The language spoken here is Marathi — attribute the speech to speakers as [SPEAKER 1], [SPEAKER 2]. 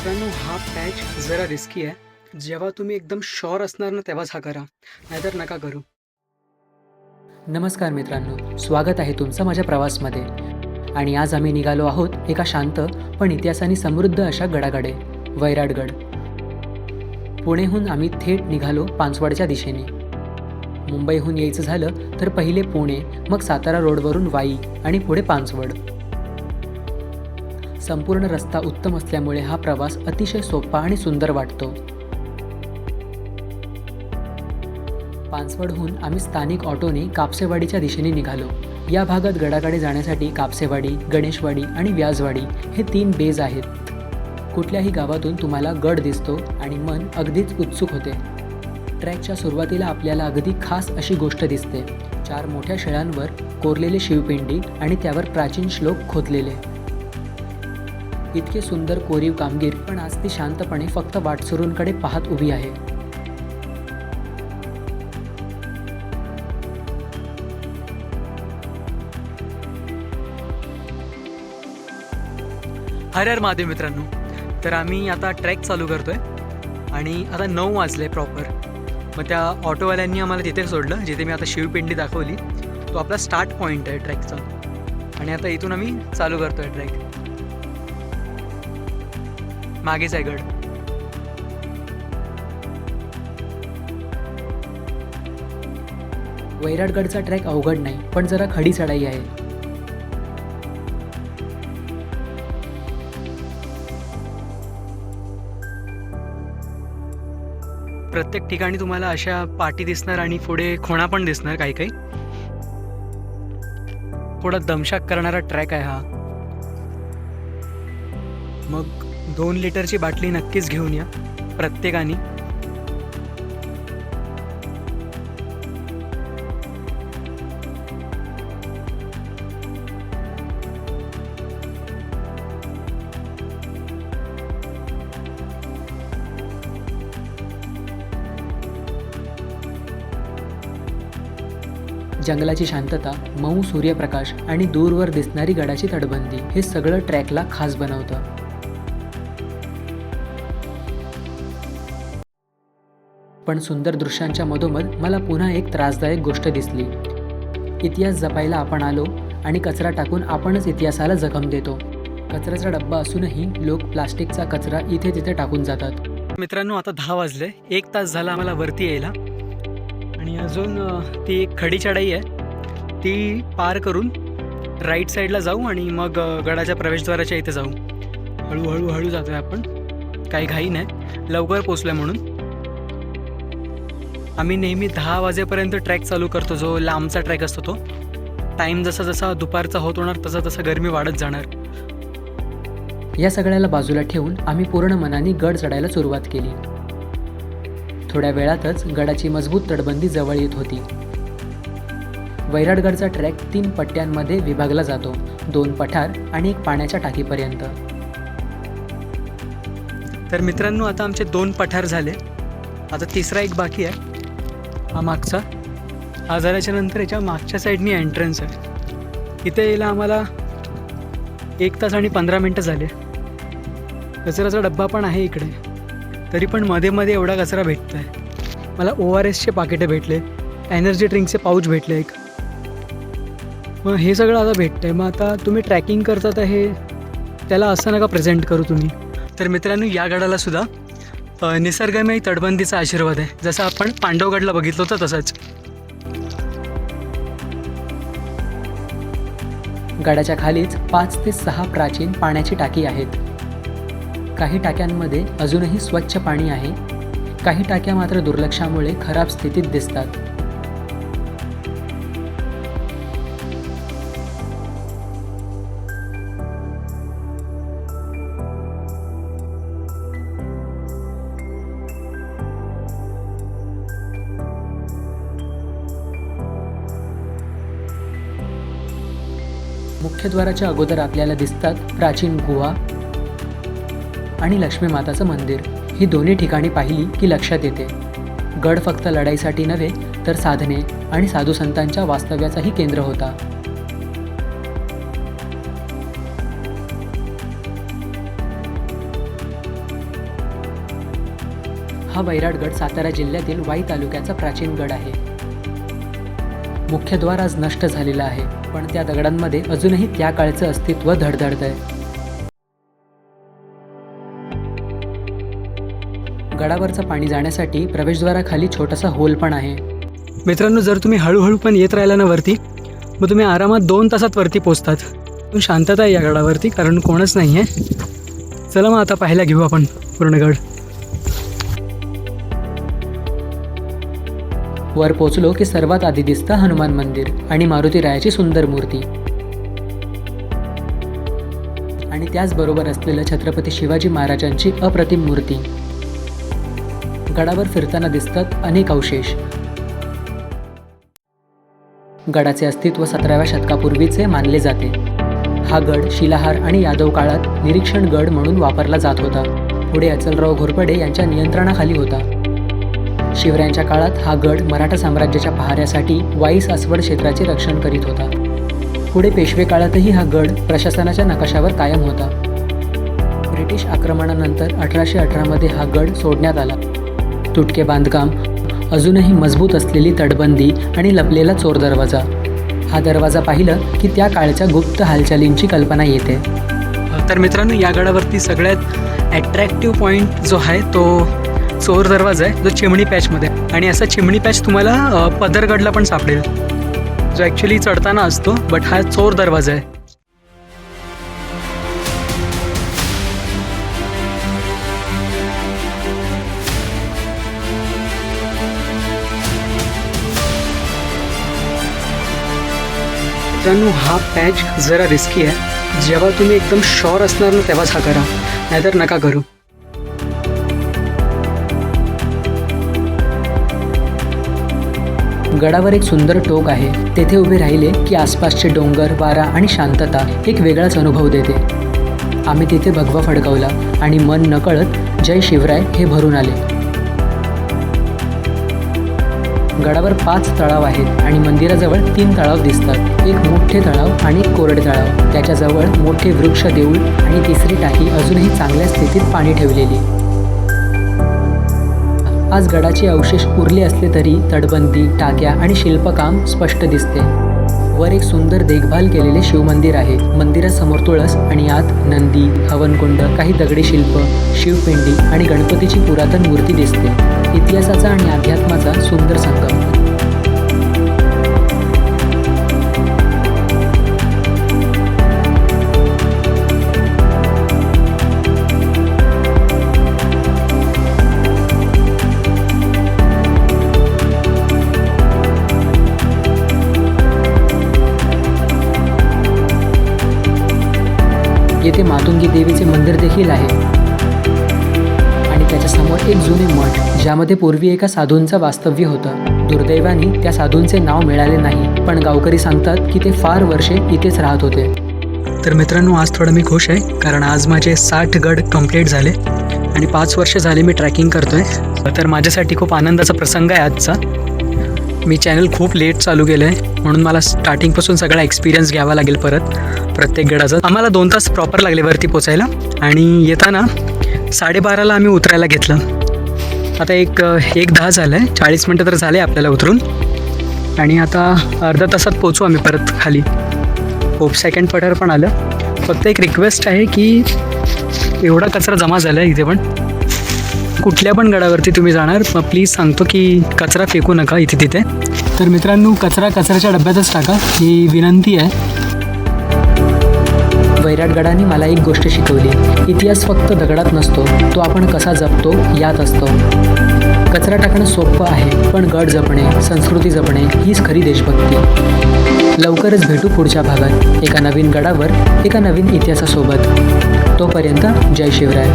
[SPEAKER 1] मित्रांनो हा पॅच जरा रिस्की आहे. जेव्हा तुम्ही एकदम शॉर असणार ना तेव्हाच हा करा. नाहीतर नका करू.
[SPEAKER 2] नमस्कार मित्रांनो स्वागत आहे तुमचं माझ्या प्रवासमध्ये. आणि आज आम्ही निघालो आहोत एका शांत पण इतिहासाने समृद्ध अशा गडाकडे वैराटगड. पुणेहून आम्ही थेट निघालो पानसवाडच्या दिशेने. मुंबईहून यायचं झालं तर पहिले पुणे मग सातारा रोडवरून वाई आणि पुढे पानसवड. संपूर्ण रस्ता उत्तम असल्यामुळे हा प्रवास अतिशय सोपा आणि सुंदर वाटतो. पानसवडहून आम्ही स्थानिक ऑटोने कापसेवाडीच्या दिशेने निघालो. या भागात गडाकडे जाण्यासाठी कापसेवाडी गणेशवाडी आणि व्याजवाडी हे तीन बेज आहेत. कुठल्याही गावातून तुम्हाला गड दिसतो आणि मन अगदीच उत्सुक होते. ट्रॅकच्या सुरुवातीला आपल्याला अगदी खास अशी गोष्ट दिसते. चार मोठ्या शिळांवर कोरलेले शिवपिंडी आणि त्यावर प्राचीन श्लोक खोदलेले. इतके सुंदर कोरीव कामगीर पण आज ती शांतपणे फक्त वाटसरूंकडे पाहत उभी आहे.
[SPEAKER 1] हर हर महादेव मित्रांनो तर आम्ही आता ट्रॅक चालू करतोय आणि आता नऊ वाजले प्रॉपर मग त्या ऑटोवाल्यांनी आम्हाला तिथे सोडलं जिथे मी आता शिवपिंडी दाखवली. तो आपला स्टार्ट पॉईंट आहे ट्रॅकचा. आणि आता इथून आम्ही चालू करतोय ट्रॅक. मागेच आहे गड.
[SPEAKER 2] वैराटगडचा ट्रॅक अवघड नाही पण जरा खडी चढाई आहे.
[SPEAKER 1] प्रत्येक ठिकाणी तुम्हाला अशा पाटी दिसणार आणि पुढे खोणा पण दिसणार काही काही. थोडा दमशाक करणारा ट्रॅक आहे हा. मग दोन लिटरची बाटली नक्कीच घेऊन या प्रत्येकाने.
[SPEAKER 2] जंगलाची शांतता मऊ सूर्यप्रकाश आणि दूरवर दिसणारी गडाची तटबंदी हे सगळं ट्रॅकला खास बनवतं. पण सुंदर दृश्यांच्या मधोमध मला पुन्हा एक त्रासदायक गोष्ट दिसली. इतिहास जपायला आपण आलो आणि कचरा टाकून आपणच इतिहासाला जखम देतो. कचऱ्याचा डब्बा असूनही लोक प्लास्टिकचा कचरा इथे तिथे टाकून जातात.
[SPEAKER 1] मित्रांनो आता दहा वाजले. एक तास झाला आम्हाला वरती यायला. आणि अजून ती एक खडी चढाई आहे. ती पार करून राईट साईडला जाऊ आणि मग गडाच्या प्रवेशद्वाराच्या इथे जाऊ. हळूहळू हळू जातोय आपण. काही घाई नाही. लवकर पोचलोय म्हणून. आम्ही नेहमी दहा वाजेपर्यंत ट्रॅक चालू करतो जो लांबचा ट्रॅक असतो तो. टाईम जसा जसा दुपारचा होत होणार तसा तसा गरमी वाढत जाणार.
[SPEAKER 2] या सगळ्याला बाजूला ठेवून आम्ही पूर्ण मनाने गड चढायला सुरुवात केली. थोड्या वेळातच गडाची मजबूत तटबंदी जवळ येत होती. वैराटगडचा ट्रॅक तीन पट्ट्यांमध्ये विभागला जातो दोन पठार आणि एक पाण्याच्या टाकीपर्यंत.
[SPEAKER 1] तर मित्रांनो आता आमचे दोन पठार झाले. आता तिसरा एक बाकी आहे. हा मागचा. आजाराच्या नंतर याच्या मागच्या साईडनी एंट्रन्स आहे. इथे यायला आम्हाला एक तास आणि पंधरा मिनटं झाले. कचऱ्याचा डब्बा पण आहे इकडे. तरी पण मध्ये मध्ये एवढा कचरा भेटतो आहे मला ओ आर एसचे पाकिटं भेटले. एनर्जी ड्रिंकचे पाऊच भेटले एक. मग हे सगळं आता भेटतं आहे मग आता तुम्ही ट्रॅकिंग करता तर हे त्याला असं नका प्रेझेंट करू तुम्ही. तर मित्रांनो या गडाला सुद्धा निसर्गमय तटबंदीचा आशीर्वाद आहे. जसं आपण पांडवगडला बघितलं होतं तसंच.
[SPEAKER 2] गडाच्या खालीच पाच ते सहा प्राचीन पाण्याची टाकी आहेत. काही टाक्यांमध्ये अजूनही स्वच्छ पाणी आहे. काही टाक्या मात्र दुर्लक्षामुळे खराब स्थितीत दिसतात. मुख्यद्वाराच्या अगोदर आपल्याला दिसतात प्राचीन गुहा आणि लक्ष्मी माताचं मंदिर. ही दोन्ही ठिकाणी पाहिली की लक्षात येते. गड फक्त लढाईसाठी नव्हे तर साधने आणि साधू संतांच्या वास्तव्याचाही केंद्र होता. हा वैराटगड सातारा जिल्ह्यातील वाई तालुक्याचा प्राचीन गड आहे. मुख्यद्वार आज नष्ट झालेला आहे पण त्या दगडांमध्ये अजूनही त्या काळचं अस्तित्व धडधडत आहे. गडावरचं पाणी जाण्यासाठी प्रवेशद्वाराखाली छोटासा होल पण आहे.
[SPEAKER 1] मित्रांनो जर तुम्ही हळूहळू पण येत राहिला ना वरती मग तुम्ही आरामात दोन तासात वरती पोचतात. पण शांतता आहे या गडावरती कारण कोणच नाही आहे चला मग आता पाहायला घेऊ आपण पूर्ण गड.
[SPEAKER 2] वर पोचलो की सर्वात आधी दिसतं हनुमान मंदिर आणि मारुतीरायाची सुंदर मूर्ती. आणि त्याचबरोबर असलेलं छत्रपती शिवाजी महाराजांची अप्रतिम मूर्ती. गडावर फिरताना दिसतात अनेक अवशेष. गडाचे अस्तित्व सतराव्या शतकापूर्वीचे मानले जाते. हा गड शिलाहार आणि यादव काळात निरीक्षण गड म्हणून वापरला जात होता. पुढे अचलराव घोरपडे यांच्या नियंत्रणाखाली होता. शिवरायांच्या काळात हा गड मराठा साम्राज्याच्या पहाऱ्यासाठी वाई सासवड क्षेत्राचे रक्षण करीत होता. पुढे पेशवे काळातही हा गड प्रशासनाच्या नकाशावर कायम होता. ब्रिटिश आक्रमणानंतर अठराशे अठरामध्ये हा गड सोडण्यात आला. तुटके बांधकाम अजूनही मजबूत असलेली तटबंदी आणि लपलेला चोर दरवाजा. हा दरवाजा पाहिलं की त्या काळच्या गुप्त हालचालींची कल्पना येते.
[SPEAKER 1] तर मित्रांनो या गडावरती सगळ्यात ॲट्रॅक्टिव्ह पॉईंट जो आहे तो चोर दरवाजा आहे जो चिमणी पॅचमध्ये. आहे. आणि असा चिमणी पॅच तुम्हाला पदरगडला पण सापडेल. जो ॲक्च्युली चढताना असतो बट हा चोर दरवाजा आहे. मित्रांनो हा पॅच जरा रिस्की आहे. जेव्हा तुम्ही एकदम शॉर असणार ना तेव्हाच हा करा. नाहीतर नका करू.
[SPEAKER 2] गडावर एक सुंदर टोक आहे. तेथे उभे राहिले की आसपासचे डोंगर वारा आणि शांतता एक वेगळाच अनुभव देते. आम्ही तिथे भगवा फडकवला आणि मन नकळत जय शिवराय हे भरून आले. गडावर पाच तळाव आहेत आणि मंदिराजवळ तीन तळाव दिसतात. एक मोठे तळाव आणि एक कोरडे तळाव. त्याच्याजवळ मोठे वृक्ष देऊळ आणि तिसरी टाकी अजूनही चांगल्या स्थितीत पाणी ठेवलेली. आज गडाचे अवशेष उरले असले तरी तटबंदी टाक्या आणि शिल्पकाम स्पष्ट दिसते. वर एक सुंदर देखभाल केलेले शिवमंदिर आहे. मंदिरासमोर तुळस आणि आत नंदी हवनकुंड काही दगडी शिल्प शिवपिंडी आणि गणपतीची पुरातन मूर्ती दिसते. इतिहासाचा आणि अध्यात्माचा सुंदर संगम. येथे मातुंगी देवीचे मंदिर देखील आहे. आणि त्याच्यासमोर एक जुने मठ ज्यामध्ये पूर्वी एका साधूंचं वास्तव्य होतं. दुर्दैवाने त्या साधूंचे नाव मिळाले नाही पण गावकरी सांगतात की ते फार वर्षे इथेच राहत होते.
[SPEAKER 1] तर मित्रांनो आज थोडं मी खुश आहे कारण आज माझे साठ गड कंप्लीट झाले आणि पाच वर्ष झाले मी ट्रॅकिंग करतो आहे तर माझ्यासाठी खूप आनंदाचा प्रसंग आहे आजचा. मी चॅनल खूप लेट चालू केलं आहे म्हणून मला स्टार्टिंगपासून सगळा एक्सपिरियन्स घ्यावा लागेल परत. प्रत्येक गडाचा. आम्हाला दोन तास प्रॉपर लागले वरती पोचायला. आणि येताना साडेबाराला आम्ही उतरायला घेतलं. आता एक एक दहा झालं आहे चाळीस मिनटं तर झाले आपल्याला उतरून. आणि आता अर्धा तासात पोचू आम्ही परत खाली. होप सेकंड पठार पण आलं. फक्त एक रिक्वेस्ट आहे की एवढा कचरा जमा झाला आहे इथे पण. कुठल्या पण गडावरती तुम्ही जाणार मग प्लीज सांगतो की कचरा फेकू नका इथे तिथे. तर मित्रांनो कचरा कचऱ्याच्या डब्यातच टाका. ही विनंती आहे.
[SPEAKER 2] वैराटगडाने मला एक गोष्ट शिकवली. इतिहास फक्त दगडात नसतो तो आपण कसा जपतो यात असतो. कचरा टाकणं सोपं आहे पण गड जपणे संस्कृती जपणे हीच खरी देशभक्ती. लवकरच भेटू पुढच्या भागात एका नवीन गडावर एका नवीन इतिहासासोबत. तोपर्यंत जय शिवराय.